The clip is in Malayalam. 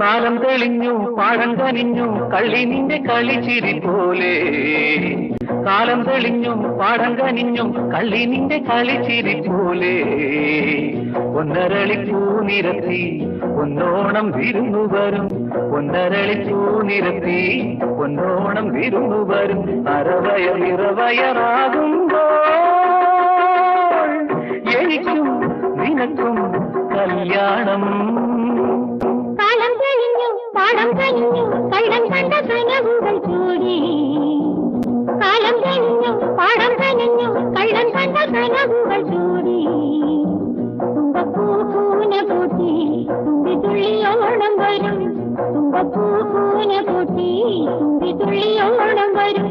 കാലം തെളിഞ്ഞു പാഴം കനിഞ്ഞു കള്ളി നിന്റെ കളിച്ചിരി പോലെ. കാലം തെളിഞ്ഞു പാടം കനിഞ്ഞു കള്ളി നിന്റെ കളിച്ചിരി പോലെ. ഒന്നരളി പൂനിരത്തി ഒന്നോണം വിരുന്നു വരും. ഒന്നരളി പൂനിരത്തി ഒന്നോണം വിരുന്നു വരും. അരവയർ ഇറവയറാകുമ്പോൾ എനിക്കും നിനക്കും കല്യാണം. കഴിഞ്ഞു കള്ളം കണ്ട കനവുകൾ ചൂടി കാലം കഴിഞ്ഞു പാടം കനഞ്ഞു കള്ളം കണ്ട കനവുകൾ ചൂടി തുമ്പപ്പൂ പൂന പൂട്ടി തുമ്പി തുള്ളിയോണം വരും. തുമ്പപ്പൂ പൂന പൂട്ടി തുമ്പി തുള്ളിയോണം വരും.